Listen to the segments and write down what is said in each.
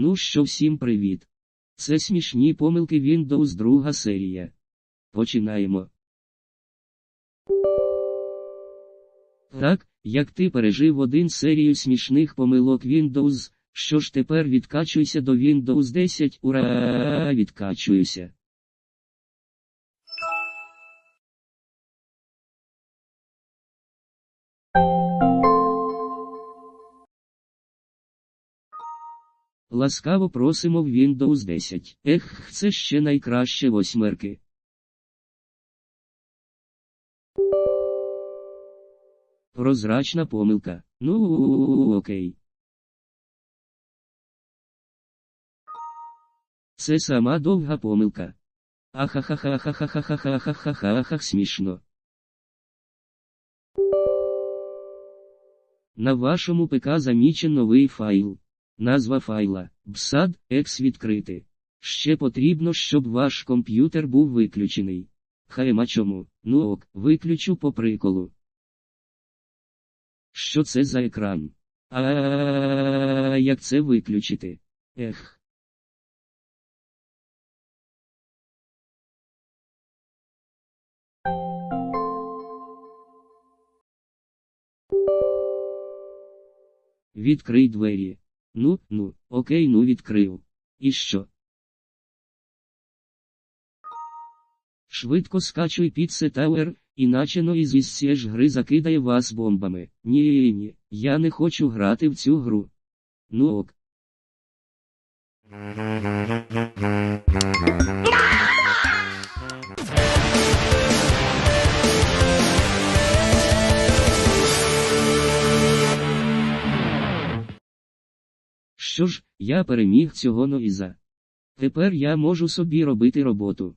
Ну що всім привіт. Це смішні помилки Windows друга серія. Починаємо. Так, як ти пережив один серію смішних помилок Windows, що ж тепер відкачуйся до Windows 10, ура, відкачуюся. Ласкаво просимо в Windows 10. Ех, це ще найкраще восьмерки. Прозрачна помилка. Ну, окей. Це сама довга помилка. Ахахахахахахахахахахахах смішно. На вашому ПК замічен новий файл. Назва файла BSAD X відкрити. Ще потрібно, щоб ваш комп'ютер був виключений. Хайма чому? Ну ок, виключу по приколу. Що це за екран? А як це виключити? Ех. Відкрий двері. Ну, ну, окей, ну відкрив. І що? Швидко скачуй під Tower, іначе Noise із ж гри закидає вас бомбами. Ні, ні, я не хочу грати в цю гру. Ну ок. Що ж, я переміг цього новіза. Тепер я можу собі робити роботу.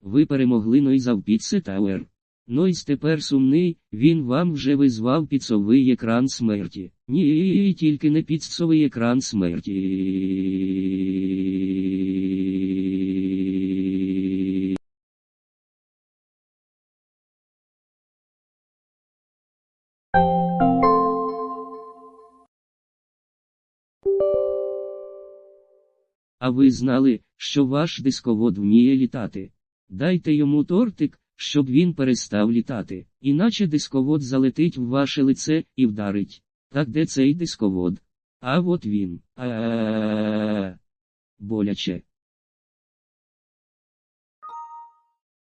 Ви перемогли Нойза в Піце Тауер. Нойз тепер сумний, він вам вже визвав піцовий екран смерті. Ні, тільки не піцовий екран смерті. А ви знали, що ваш дисковод вміє літати? Дайте йому тортик, щоб він перестав літати, іначе дисковод залетить в ваше лице і вдарить. Так де цей дисковод? А от він. А боляче.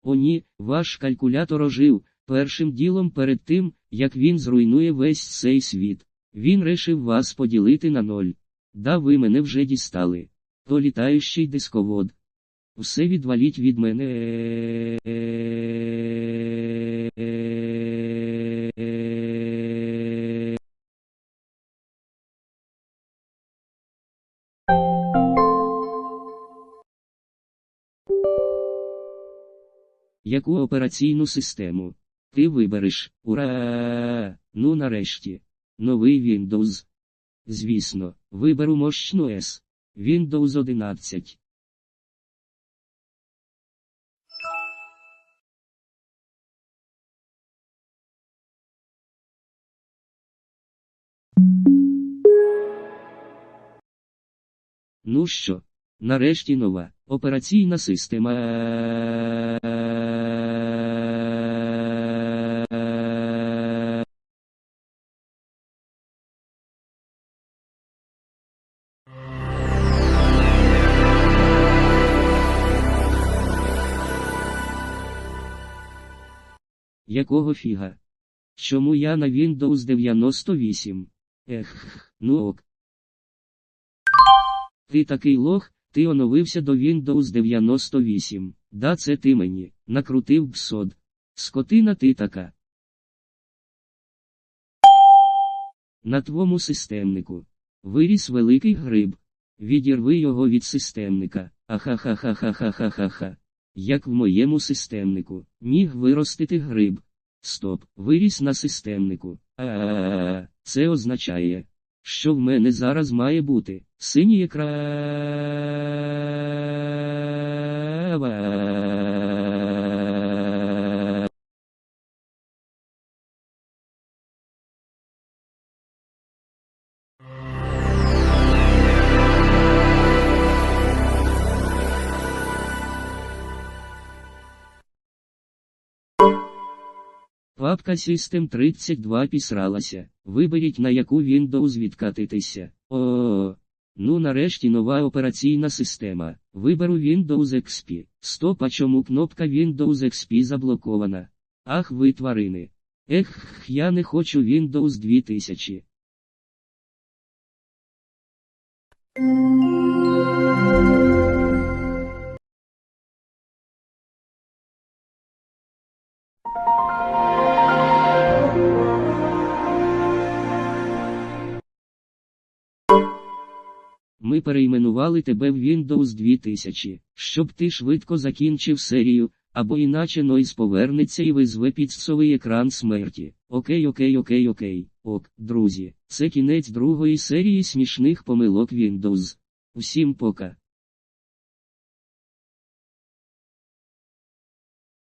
О ні, ваш калькулятор ожив, першим ділом перед тим, як він зруйнує весь цей світ. Він рішив вас поділити на ноль. Да ви мене вже дістали. То літаючий дисковод. Все відваліть від мене. Яку операційну систему? Ти вибереш. Ура! Ну нарешті. Новий Windows. Звісно, виберу мощну S. Windows 11. Ну що, нарешті нова операційна система. Якого фіга? Чому я на Windows 98? Ех, ну ок. Ти такий лох, ти оновився до Windows 98. Да це ти мені, накрутив псод. Скотина ти така. На твому системнику. Виріс великий гриб. Відірви його від системника. Ахахахахахахаха. Як в моєму системнику. Міг виростити гриб. Стоп, виріс на системнику. А, -а, -а. це означає, що в мене зараз має бути синій екран. Папка System 32 пісралася. Виберіть на яку Windows відкатитися. О. Ну нарешті нова операційна система. Виберу Windows XP. Стоп, а чому кнопка Windows XP заблокована? Ах ви тварини. Ех, я не хочу Windows 2000. Ми перейменували тебе в Windows 2000, щоб ти швидко закінчив серію, або іначе Нойз повернеться і визве підсовий екран смерті. Окей, окей, окей, окей. Ок, друзі, це кінець другої серії смішних помилок Windows. Усім пока.